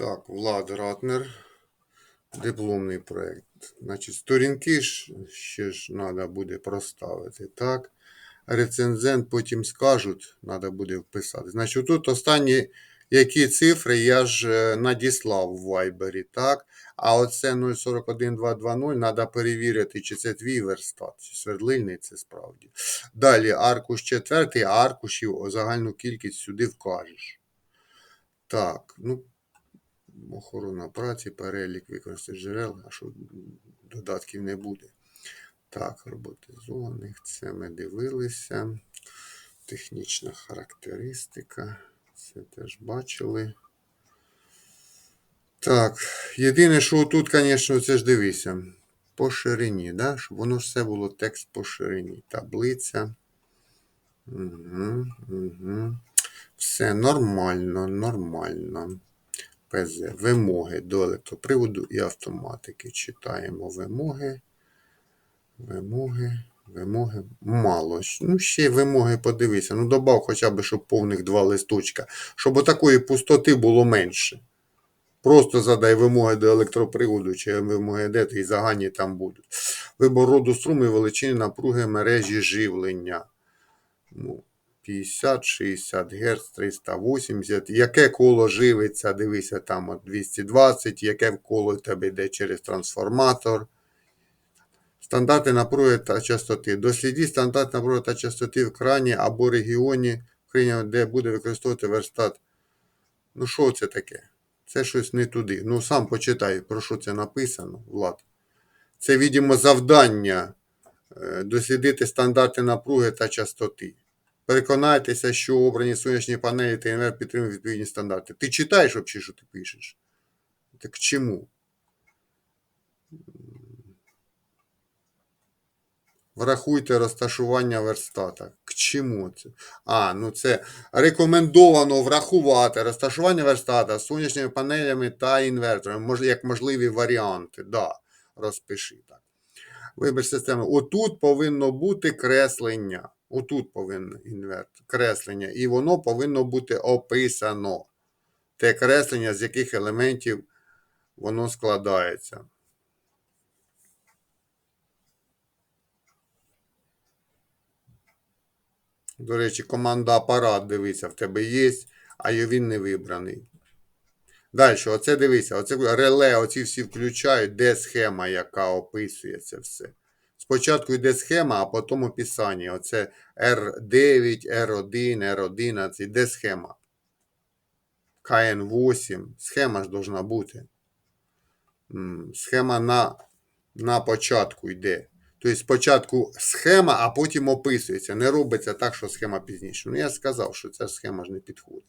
Так, Влад Ратнер. Дипломний проєкт. Значить, сторінки ж ще ж треба буде проставити. Так. Рецензент потім скажуть, треба буде вписати. Значить, тут останні які цифри я ж е, надіслав в Viber, так? А оце 041220 треба перевірити, чи це твій верстат, чи свердлильний це справді. Далі аркуш четвертий, а аркушів загальну кількість сюди вкажеш. Так, ну, охорона праці, перелік використати джерел, а що додатків не буде. Так, роботизованих, це ми дивилися. Технічна характеристика. Це теж бачили. Так, єдине, що тут, звісно, це ж дивися. По ширині, да? щоб воно все було текст по ширині. Таблиця. Угу, угу. Все нормально, нормально. ПЗ. Вимоги до електроприводу і автоматики. Читаємо вимоги. Вимоги. Вимоги мало. Ну, ще вимоги подивися. Ну, добав хоча б, щоб повних два листочка. Щоб отакої пустоти було менше. Просто задай вимоги до електроприводу чи вимоги де, і загальні там будуть. Вибор роду струму і величини напруги мережі живлення. Ну, 50, 60 Гц, 380. Яке коло живиться, дивися, там от 220, яке коло тебе йде через трансформатор. Стандарти напруги та частоти. Дослідіть стандарт напруги та частоти в крані або регіоні, де буде використовувати верстат. Ну, що це таке? Це щось не туди. Ну, сам почитай, про що це написано, Влад. Це, відомо, завдання е, дослідити стандарти напруги та частоти. Переконайтеся, що обрані сонячні панелі та інвертор підтримують відповідні стандарти. Ти читаєш взагалі, що ти пишеш? Так чому? Врахуйте розташування верстата. К чому це? А, ну це рекомендовано врахувати розташування верстата з сонячними панелями та інверторами, як можливі варіанти. Да, розпиши так. Вибір системи. Отут повинно бути креслення. Отут повинно інвертор, креслення. І воно повинно бути описано. Те креслення, з яких елементів воно складається. До речі, команда апарат, дивися, в тебе є, а він не вибраний. Далі, оце дивися, оце реле, оці всі включають, де схема, яка описує це все. Спочатку йде схема, а потім описання. Оце R9, R1, R11, де схема. КН8. Схема ж должна бути. Схема на, на початку йде. Тобто спочатку схема, а потім описується. Не робиться так, що схема пізніше. Ну, я сказав, що ця схема ж не підходить.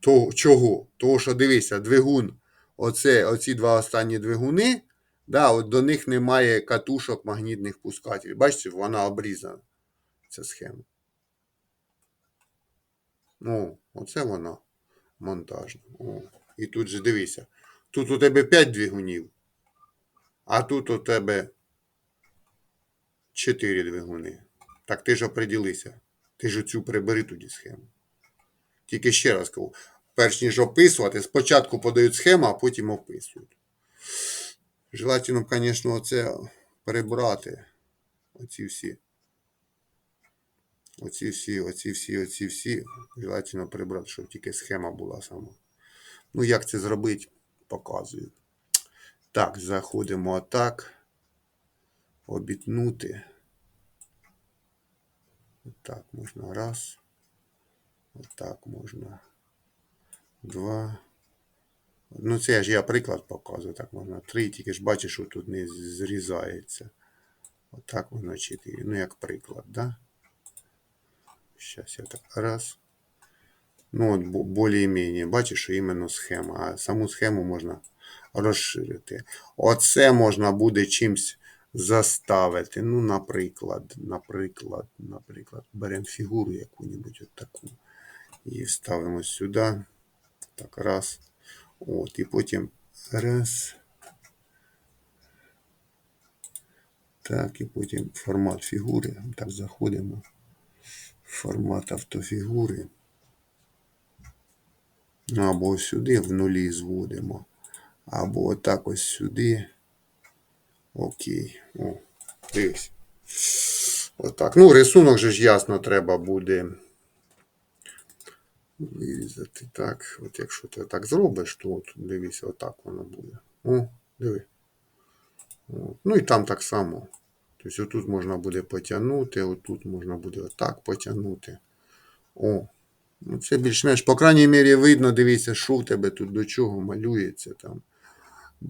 То, чого? Того, що дивися, двигун, оце, оці два останні двигуни, да, от до них немає катушок магнітних пускателів. Бачите, вона обрізана. Ця схема. Ну, оце вона монтажна. О. І тут же дивися. Тут у тебе 5 двигунів. А тут у тебе 4 двигуни. Так ти ж оприділися. Ти ж оцю прибери тоді схему. Тільки ще раз кажу, перш ніж описувати, спочатку подають схему, а потім описують. Желательно, звісно, оце перебрати. Оці всі. Оці всі, оці всі, оці всі. Желательно прибрати, щоб тільки схема була сама. Ну, як це зробити, показую. Так, заходимо отак. Обітнути. Отак можна раз. Отак можна. Два. Ну, це ж я приклад показую. Так можна три, тільки ж бачиш, що тут не зрізається. Отак можна чотири. Ну, як приклад, да? Зараз я так раз. Ну, от більш-менш, бачиш, що іменно схема. А саму схему можна розширити. Оце можна буде чимось заставити. Ну, наприклад, наприклад, наприклад, беремо фігуру яку-небудь от таку. І вставимо сюди. Так, раз. От, і потім раз. Так, і потім формат фігури. Так, заходимо. Формат автофігури. Ну, Або сюди в нулі зводимо. Або отак ось сюди. Окей. О, дивись. Отак. Ну, рисунок же ж ясно треба буде вирізати. Так, от якщо ти так зробиш, то от дивись, отак воно буде. О, диви. От. Ну і там так само. Тобто отут можна буде потягнути, отут можна буде отак потягнути. О, ну це більш-менш, по крайній мірі, видно, дивіться, що в тебе тут до чого малюється там.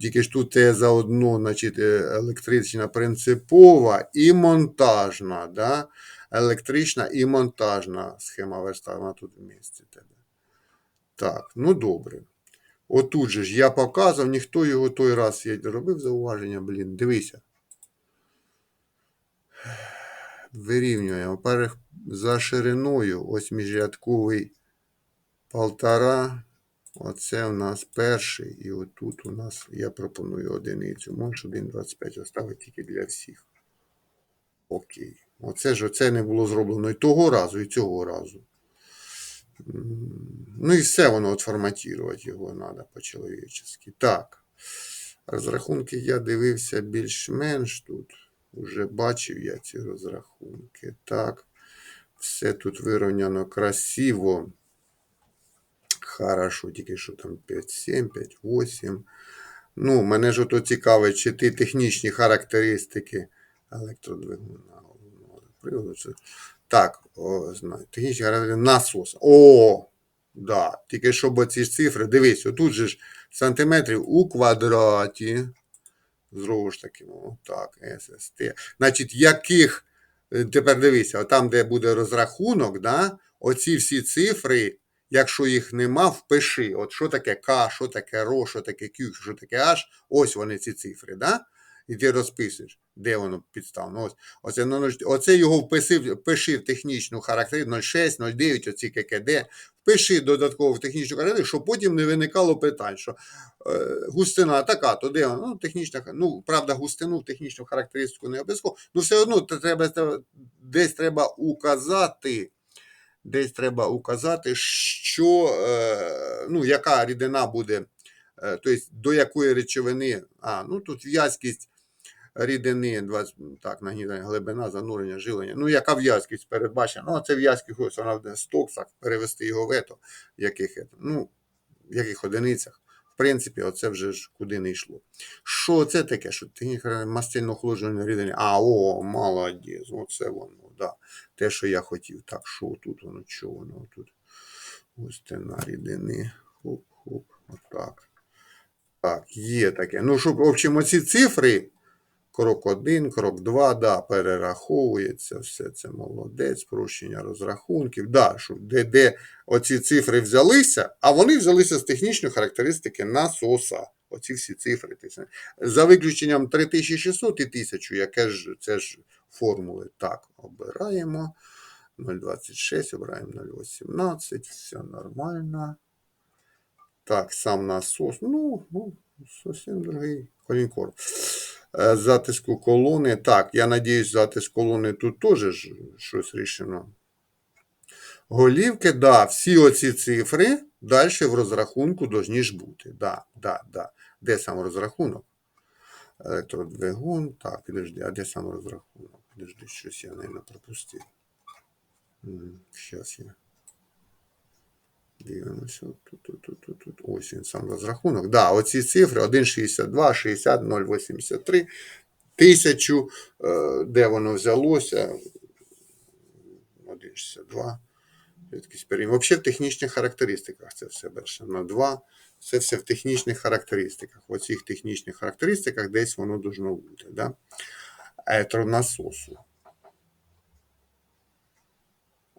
Тільки ж тут є заодно, значить, е, електрична принципова і монтажна. Да? Електрична і монтажна схема виставлена тут в місці тебе. Так, ну добре. Отут же ж я показував, ніхто його той раз я робив зауваження, блін, дивися. Вирівнюємо. Во-первых, за шириною, ось міжрядковий полтора. Оце у нас перший. І отут у нас, я пропоную одиницю. Можеш 1,25 оставити тільки для всіх. Окей. Оце ж оце не було зроблено і того разу, і цього разу. Ну і все воно от форматувати його треба по-чоловічески. Так. Розрахунки я дивився більш-менш тут. Уже бачив я ці розрахунки. Так. Все тут вирівняно красиво. Хорошо, тільки що там 5,7, 5,8. Ну, мене ж ото цікавить, чи ти технічні характеристики електродвигуна приводу. Так, о, знаю. Технічні характеристики насоса. О! Да. Тільки щоб оці ж цифри, дивись, отут же ж сантиметрів у квадраті. Знову ж таки, ну, так, ССТ. Значить, яких, е, тепер дивися, там, де буде розрахунок, да, оці всі цифри, якщо їх нема, впиши. От що таке К, що таке РО, що таке Q, що таке H, ось вони ці цифри, да? І ти розписуєш, де воно підставлено. Ось, оце, ну, оце його вписив, впиши в технічну характеристику 06, 09, оці ККД, впиши додатково в технічну характеристику, щоб потім не виникало питань, що е, густина така, то де вона? Ну, технічна, ну, правда, густину в технічну характеристику не обов'язково, ну все одно треба, десь треба указати, десь треба указати, що, е, ну, яка рідина буде, тобто до якої речовини, а, ну тут в'язкість рідини, 20, так, нагнітання, глибина, занурення, жилення. Ну, яка в'язкість передбачена? Ну, а це в'язкість, ось вона в стоксах, перевести його в ето, в яких, ну, в яких одиницях. В принципі, оце вже ж куди не йшло. Що це таке? Що техніка мастильно охолоджування рідини? А, о, молодець, оце воно, да. Те, що я хотів. Так, що тут воно, що воно тут? Ось те на рідини. Хоп-хоп, отак. Так, є таке. Ну, щоб, в общем, оці цифри, крок 1, крок 2, да, перераховується, все це молодець, спрощення розрахунків. Да, щоб де, де оці цифри взялися, а вони взялися з технічної характеристики насоса. Оці всі цифри. За виключенням 3600 і 1000, яке ж це ж формули. Так, обираємо. 0,26, обираємо 0,18, все нормально. Так, сам насос. Ну, ну зовсім другий колінкор. Е, Затиску колони. Так, я надіюсь, затиск колони тут теж щось рішено. Голівки, да, всі оці цифри далі в розрахунку должні ж бути. Да, да, да. Де сам розрахунок? Електродвигун. Так, підожди, а де сам розрахунок? Підожди, щось я, мабуть, пропустив. Зараз я. Дивимося. Тут, тут, тут, тут, тут. Ось він сам розрахунок. Да, оці цифри 1,62, 60, 0,83, 1000, е, де воно взялося? 1,62. Рідкість. Взагалі в технічних характеристиках це все берше на 2. Це все в технічних характеристиках. В оцих технічних характеристиках десь воно должно бути. Да? Електронасосу.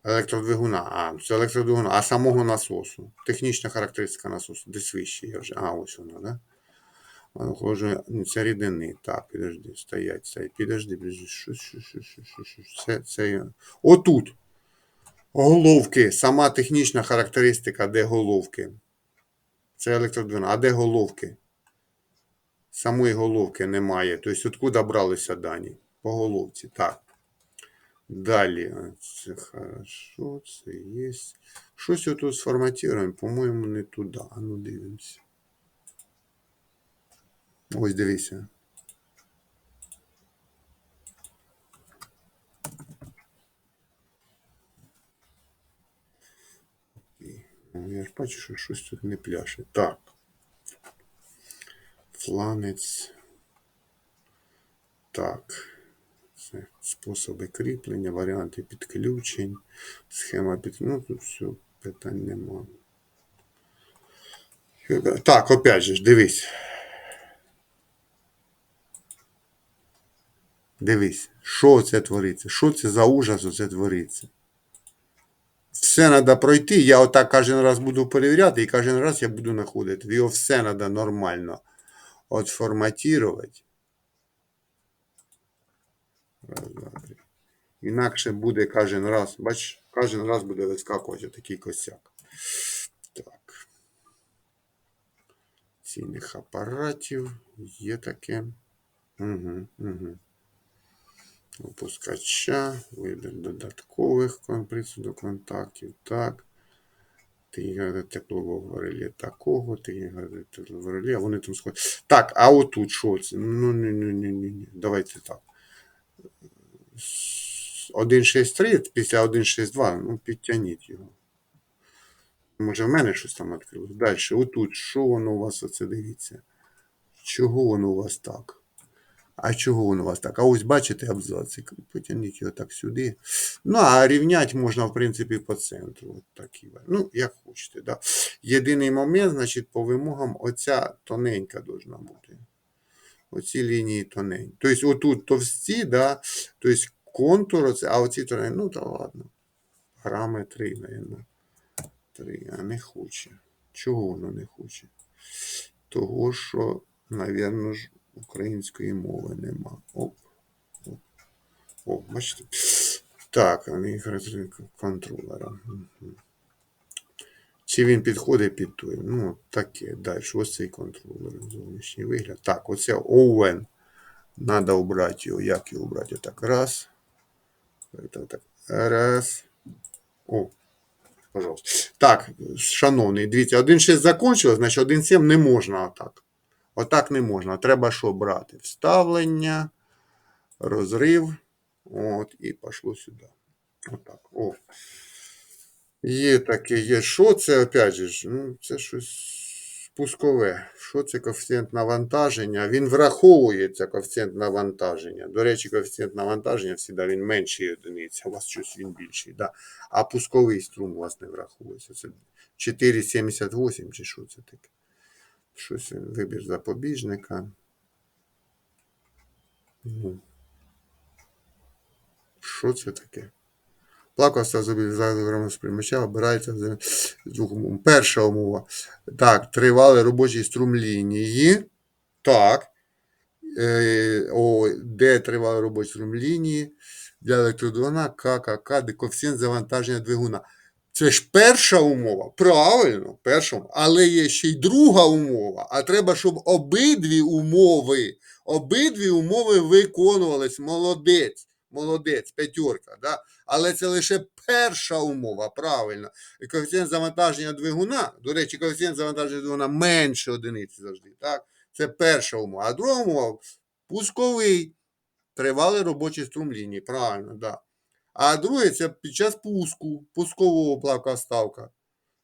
Електродвигуна. А, це електродвигуна. А самого насосу. Технічна характеристика насосу. Десь вище я вже. А, ось вона, да? Охолодження, ну, це рідини. Так, підожди, стоять, стоять. Підожди, підожди. Що, що, що, що, що, що. Це, це... Отут. Головки. Сама технічна характеристика, де головки. Це електродвигуна. А де головки? Самої головки немає. Тобто, откуда бралися дані? По головці. Так. Далі. Це хорошо, це є. Щось отут сформатуємо, по-моєму, не туди. А ну дивимося. Ось дивися. Ну, Я ж бачу, що щось тут не пляше. Так. Фланець. Так. Це способи кріплення, варіанти підключень, схема під. Ну, тут все, питань нема. Так, опять же, дивись. Дивись, що це твориться? Що це за ужас оце твориться? Все треба пройти. Я отак кожен раз буду перевіряти, і кожен раз я буду знаходити. Його все треба нормально от форматувати. Раз, два, три. Інакше буде кожен раз, бач, кожен раз буде вискакувати такий косяк. Так. Цінних апаратів є таке. Угу, угу. Опускача, вибір додаткових до контактів. Так. Ти теплового реле такого, ти теплового реле, а вони там сходять. Так, а отут що це? Ну, ні, ні, ні, ні, ні. Давайте так. 1.6.3 після 1.6.2, ну підтягніть його. Може в мене щось там відкрилось. Далі, отут, що воно у вас оце дивіться? Чого воно у вас так? А чого воно у вас так? А ось бачите абзацик. Потягніть його так сюди. Ну, а рівняти можна, в принципі, по центру. От такі. Ну, як хочете. Да. Єдиний момент, значить, по вимогам, оця тоненька должна бути. Оці лінії тоненькі. Тобто, отут товсті, да, тобто контур, а оці тоненькі, ну, то ладно. Грами 3, мабуть. 3, а не хоче. Чого воно не хоче? Того, що, мабуть, ж української мови нема. Оп. Оп. О, бачите. Так, контролера. Мгм. Чи він підходить під той? Ну, таке. Далі. Ось цей контролер. Зовнішній вигляд. Так, оце ON. Надо убрати його. Як його убрати? Так, раз. Так, так. Раз. О, пожалуйста. Так, шановний, дивіться, 1.6 закончилось, значить 1.7 не можна отак. Отак не можна. Треба що брати? Вставлення, розрив. От, і пішло сюди. Отак. О. Є таке, є. Що це, опять же, ну, це щось пускове. Що це коефіцієнт навантаження? Він враховується коефіцієнт навантаження. До речі, коефіцієнт навантаження завжди він менший одиниці, у вас щось він більший. Да? А пусковий струм у вас не враховується. Це 4,78 чи що це таке? Щось вибір запобіжника. Ну. Що це таке? Плакався за сприймача, обирається з умов. Перша умова. Так, тривалий робочий струм лінії. Так. Е, о, де тривалий робочий струм лінії для електродвигуна ККК, де коефіцієнт завантаження двигуна. Це ж перша умова. Правильно, перша умова. Але є ще й друга умова. А треба, щоб обидві умови, обидві умови виконувались. Молодець. Молодець, п'ятерка. Да? Але це лише перша умова, правильно. І коефіцієнт завантаження двигуна, до речі, коефіцієнт завантаження двигуна менше одиниці завжди. Так? Це перша умова. А друга умова пусковий. Тривалий робочий струм лінії. Правильно, да. А друге, це під час пуску, пускового плавка ставка.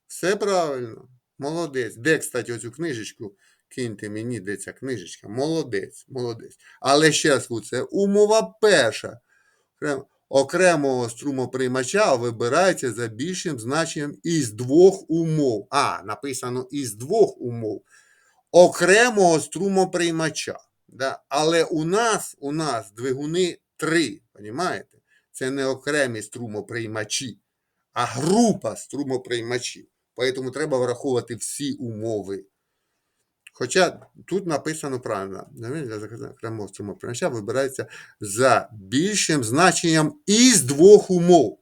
Все правильно. Молодець. Де, кстати, оцю книжечку киньте мені, де ця книжечка. Молодець, молодець. Але ще раз, це умова перша. Окремого струмоприймача вибирається за більшим значенням із двох умов. А, написано із двох умов. Окремого струмоприймача. Да? Але у нас у нас двигуни три. Понімаєте? Це не окремі струмоприймачі, а група струмоприймачів. Тому треба враховувати всі умови. Хоча тут написано правильно, для окремого струмоприймача вибирається за більшим значенням із двох умов.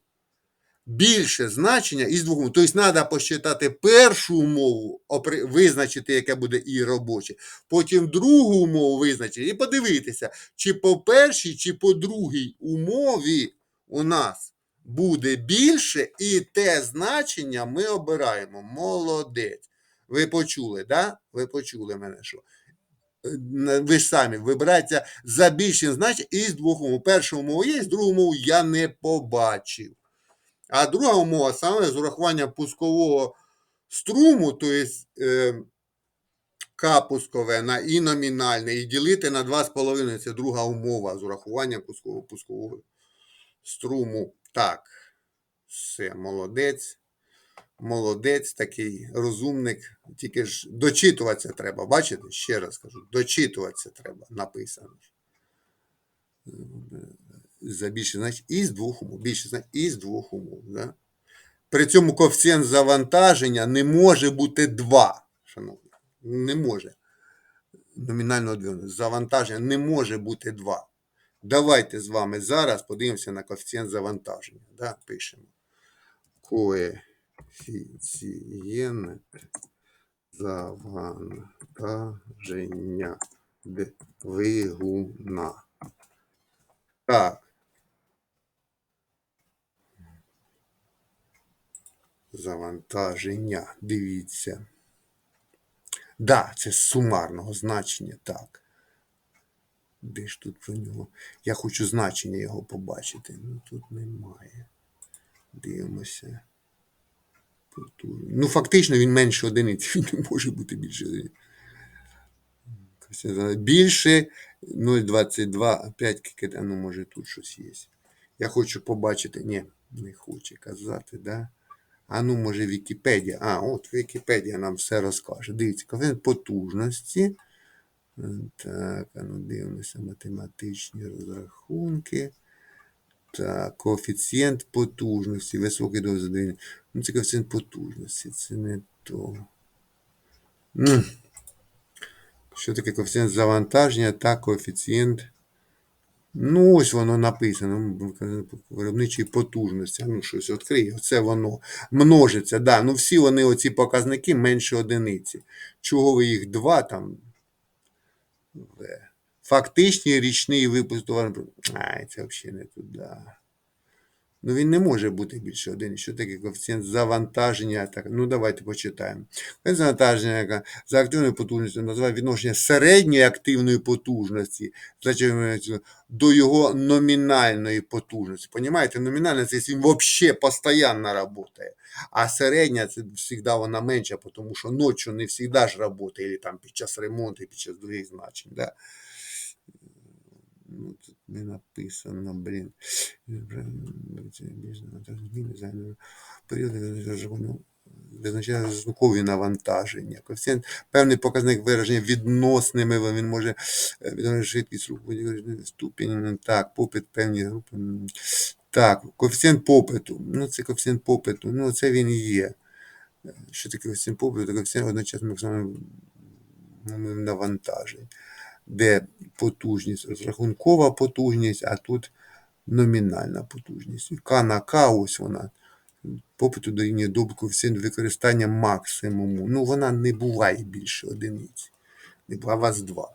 Більше значення із двох умов. Тобто треба посчитати першу умову, визначити, яке буде і робоче, потім другу умову визначити і подивитися, чи по першій, чи по другій умові у нас буде більше, і те значення ми обираємо. Молодець. Ви почули, да? Ви почули мене, що? Е, Ви ж самі вибирається за більшим значенням із двох умов. Перша умова є, з другу умову я не побачив. А друга умова саме з урахуванням пускового струму, тобто К пускове на і номінальне, і ділити на 2,5 це друга умова з урахуванням пускового пускового струму. Так, все, молодець. Молодець, такий розумник. Тільки ж дочитуватися треба. Бачите? Ще раз кажу, дочитуватися треба, написано. За більше значить із двох умов. Більше значить із двох умов. Да? При цьому коефіцієнт завантаження не може бути 2. Шановні. Не може. Номінального двигуна. Завантаження не може бути 2. Давайте з вами зараз подивимося на коефіцієнт завантаження. Да? Пишемо. Коефіцієнт завантаження двигуна. Так. Завантаження. Дивіться. Да, це з сумарного значення, так. Де ж тут про нього? Я хочу значення його побачити. Ну тут немає. Дивимося. Ну, фактично він менше одиниці. Він не може бути більше одиниці. Більше 0,22, 5 ну може тут щось є. Я хочу побачити. Ні, не хоче казати, да? А ну, може, Вікіпедія. А, от Вікіпедія нам все розкаже. Дивіться, коефіцієнт потужності. Так, а ну дивимося математичні розрахунки. Так, коефіцієнт потужності. Високий до задовільнення. Ну, це коефіцієнт потужності. Це не то. Що таке коефіцієнт завантаження та коефіцієнт. Ну, ось воно написано. Виробничої потужності. Ну, щось відкриє. Це воно множиться. Да. Ну, всі вони, оці показники менше одиниці. Чого ви їх два там? Фактичний річний випуск товару. Ай, це взагалі не туди. Ну, він не може бути більше один. Що таке коефіцієнт завантаження? Так, Ну, давайте почитаємо. Коефіцієнт завантаження за активною потужністю називає відношення середньої активної потужності до його номінальної потужності. Понімаєте, номінальна це він взагалі постійно працює. А середня це завжди вона менша, тому що ночі не завжди ж працює, або там під час ремонту, під час других значень. Да? Ну, тут не написано, блін. Періоди визначає звукові навантаження. Коефіцієнт певний показник вираження відносними, він може відновити швидкість руху, ступінь, так, попит певні групи. Так, коефіцієнт попиту. Ну, це коефіцієнт попиту. Ну, це він і є. Що таке коефіцієнт попиту? Коефіцієнт одночасно максимально навантажень де потужність, розрахункова потужність, а тут номінальна потужність. К на К, ось вона. Попиту дорівнює до коефіцієнт використання максимуму. Ну, вона не буває більше одиниць. Не буває вас два.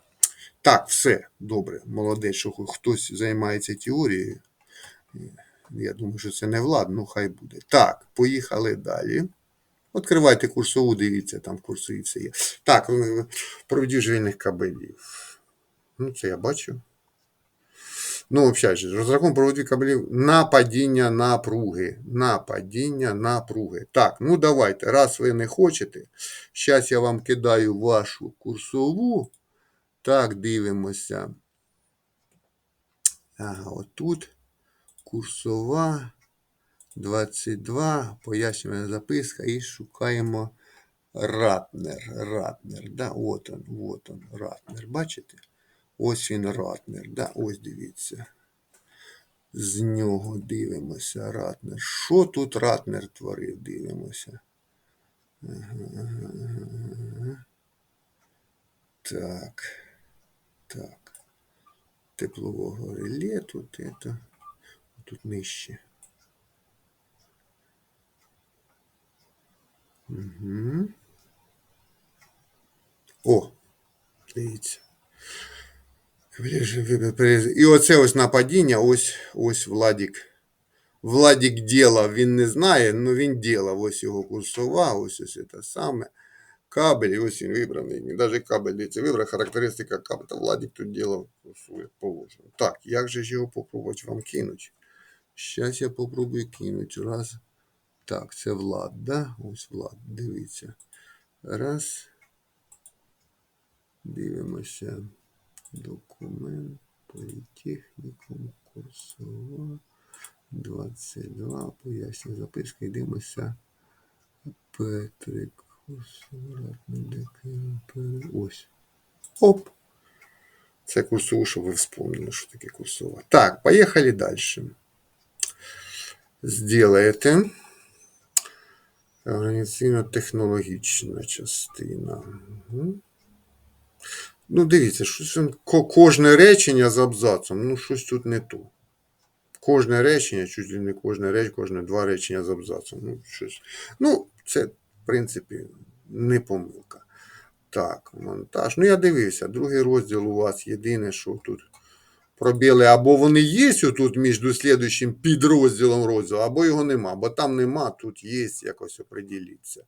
Так, все, добре, молодець, що хтось займається теорією. Я думаю, що це не влад, ну хай буде. Так, поїхали далі. Відкривайте курсову, дивіться, там в курсові все є. Так, проведів кабелів. Ну, це я бачу. Ну, взагалі, розрахунок проводів кабелів на падіння напруги. На падіння напруги. Так, ну давайте. Раз ви не хочете. Зараз я вам кидаю вашу курсову. Так, дивимося. Ага, отут. Курсова. 22. Пояснювальна записка. І шукаємо ратнер. Ратнер. Да, От он, от он, ратнер. Бачите? Ось він ратнер. Да? Ось дивіться. З нього дивимося ратнер. Що тут ратнер творив? Дивимося. Так. Так. Теплового реле тут это. Тут нижче. Угу. О, дивіться. І оце ось нападіння, ось ось Владік. Владік ділав, він не знає, але він ділав. Ось його курсова, ось ось це саме. Кабель, ось він вибраний. Навіть кабель дивіться, вибрав характеристика кабеля. Владік тут ділав своє положення. Так, як же ж його попробувати вам кинути? Щас я попробую кинути. Раз. Так, це Влад, да? Ось Влад, дивіться. Раз. Дивимося. Документ, політехнікум, курсова. 22. Поясню записка. Йдемося. Петрик. Курсова. Ось. Оп. Це курсову, щоб ви вспомнили, що таке курсова. Так, поїхали далі. Сделаєте. Організаційно-технологічна частина. Ну, дивіться, щось кожне речення з абзацом, ну, щось тут не то. Кожне речення, чуть ли не кожне речення, кожне два речення з абзацом. Ну, щось. ну це, в принципі, не помилка. Так, монтаж. Ну, я дивився, другий розділ у вас єдине, що тут пробіли, або вони є тут між слідуючим підрозділом розділу, або його нема, бо там нема, тут є, якось оприділіться.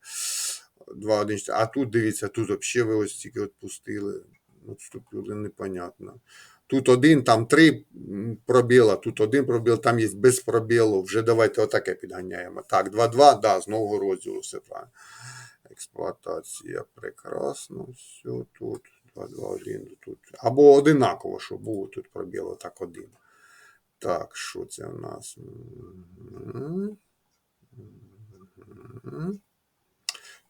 2, 1, 4. А тут дивіться, тут взагалі ви ось тільки відпустили. Відступили непонятно. Тут один, там три пробіла, тут один пробіл, там є без пробілу. Вже давайте отаке підганяємо. Так, 2-2, да, з нового розділу все правильно. Експлуатація прекрасно. Все тут. 2, 2, 1 тут. Або одинаково, щоб було тут пробіло так один. Так, що це у нас?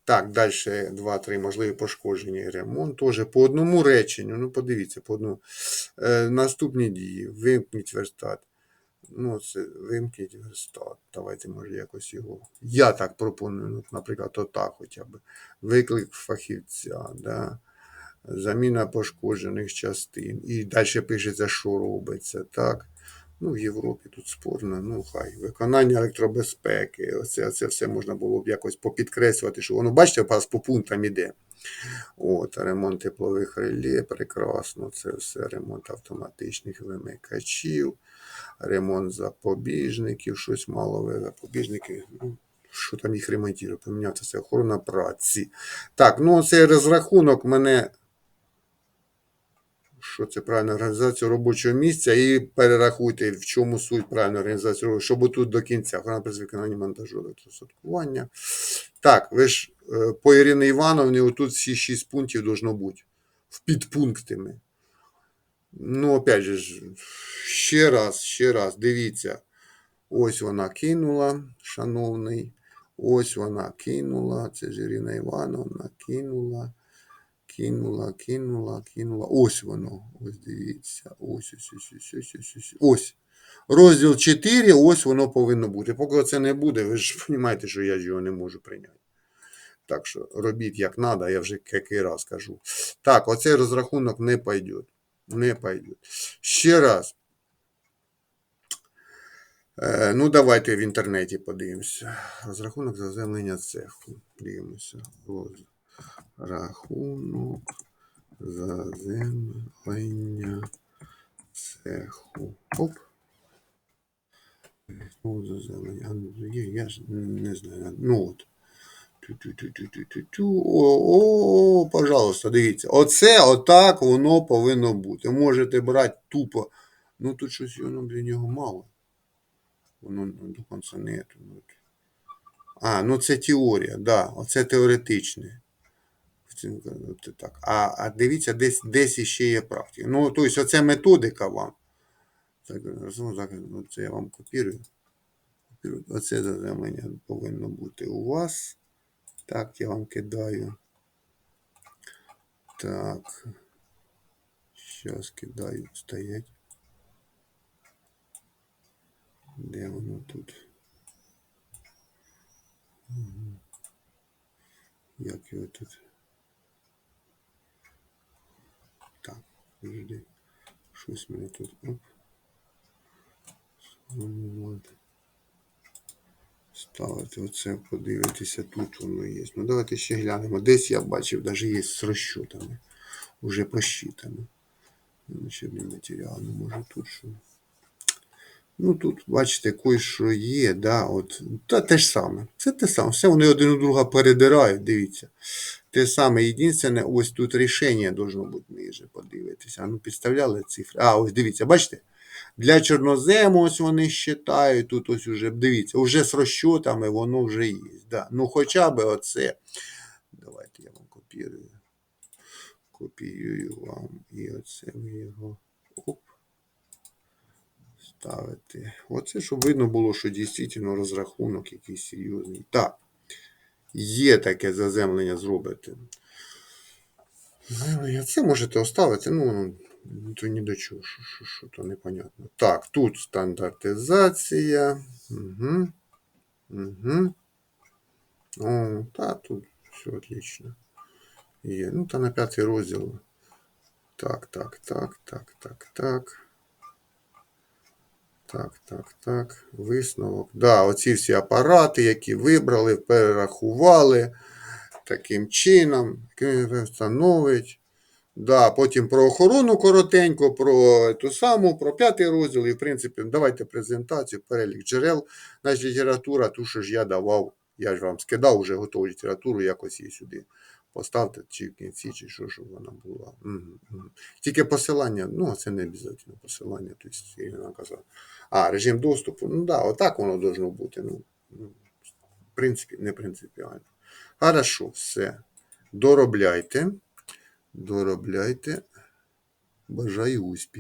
Так, далі 2-3 можливі пошкодження і ремонт. Теж по одному реченню. Ну, подивіться, по одному. Е, наступні дії. Вимкніть верстат. Ну, це вимкніть верстат. Давайте, може, якось його. Я так пропоную, ну, наприклад, отак хоча б. Виклик фахівця. Да? Заміна пошкоджених частин. І далі пишеться, що робиться. Так. Ну, в Європі тут спорно, ну хай. Виконання електробезпеки. Оце, оце все можна було б якось попідкреслювати, що воно, бачите, у вас по пунктам іде. От, ремонт теплових реле, прекрасно. Це все ремонт автоматичних вимикачів, ремонт запобіжників, щось мало ви запобіжники. Ну, що там їх ремонтує, поміняти це охорона праці. Так, ну цей розрахунок мене що це правильна організація робочого місця, і перерахуйте, в чому суть правильної організації робочого, щоб тут до кінця. Охорона без виконання монтажу електросадкування. Так, ви ж е, по Ірині Івановні, отут всі 6 пунктів должно бути в підпунктами. Ну, опять же, ще раз, ще раз, дивіться. Ось вона кинула, шановний. Ось вона кинула. Це ж Ірина Івановна кинула. Кинула, кинула, кинула. Ось воно. Ось дивіться. Ось, ось, ось, ось, ось, ось, ось. Ось. Розділ 4, ось воно повинно бути. Поки це не буде, ви ж розумієте, що я його не можу прийняти. Так що робіть як треба, я вже який раз кажу. Так, оцей розрахунок не пойде. Не пойде. Ще раз. Е, ну, давайте в інтернеті подивимося. Розрахунок заземлення цеху. Дивимося. Розрахунок заземлення цеху. Оп. Ну, заземлення. Ну, Я ж не знаю. Ну от. О, пожалуйста, дивіться. Оце отак воно повинно бути. Можете брати тупо. Ну тут щось воно для нього мало. Воно до кінця не. ну, А, ну це теорія, да. Оце теоретичне. От Так. А, а дивіться, десь десь іще є практика. Ну, тобто, оце методика вам. Так, ну, ну, це я вам копірую. Оце заземлення повинно бути у вас. Так, я вам кидаю. Так. Зараз кидаю, стоять. Де воно тут? Як його тут? Подожди. Щось мене тут. Оп. Ставити оце, подивитися, тут воно є. Ну давайте ще глянемо. Десь я бачив, навіть є з розчотами. Уже посчитано. Ну, Учебний матеріал, ну може тут що. Ну тут, бачите, кое-що є, да, от, та те ж саме. Це те саме. Все вони один у друга передирають, дивіться. Те саме, єдине, ось тут рішення должно бути ниже, подивитися. Ну підставляли цифри. А, ось дивіться, бачите? Для чорнозему ось вони считають, тут ось уже, дивіться, вже з розчотами воно вже є. Да. Ну хоча б оце. Давайте я вам копірую. Копіюю вам і оце ви його. Оп. Ставити. Оце, щоб видно було, що дійсно розрахунок якийсь серйозний. Так. Є таке заземлення зробити. Ну, Це можете оставити, ну, то ні до чого, що, що, що то непонятно. Так, тут стандартизація. Угу. Угу. О, та тут все отлично. Є. Ну, та на п'ятий розділ. Так, так, так, так, так, так. Так, так, так. Висновок. Да, оці всі апарати, які вибрали, перерахували таким чином, встановить. Да, потім про охорону коротенько, про ту саму, про п'ятий розділ. І, в принципі, давайте презентацію, перелік джерел. Значить, література, ту, що ж я давав, я ж вам скидав вже готову літературу, якось її сюди поставте, чи в кінці, чи що, щоб вона була. Угу. Тільки посилання, ну, це не обов'язково посилання, тобто, я наказав. А, режим доступу, ну да, отак воно должно бути. Ну, ну, в принципі, не принципіально. Хорошо, все. Доробляйте. Доробляйте. Бажаю успіхів.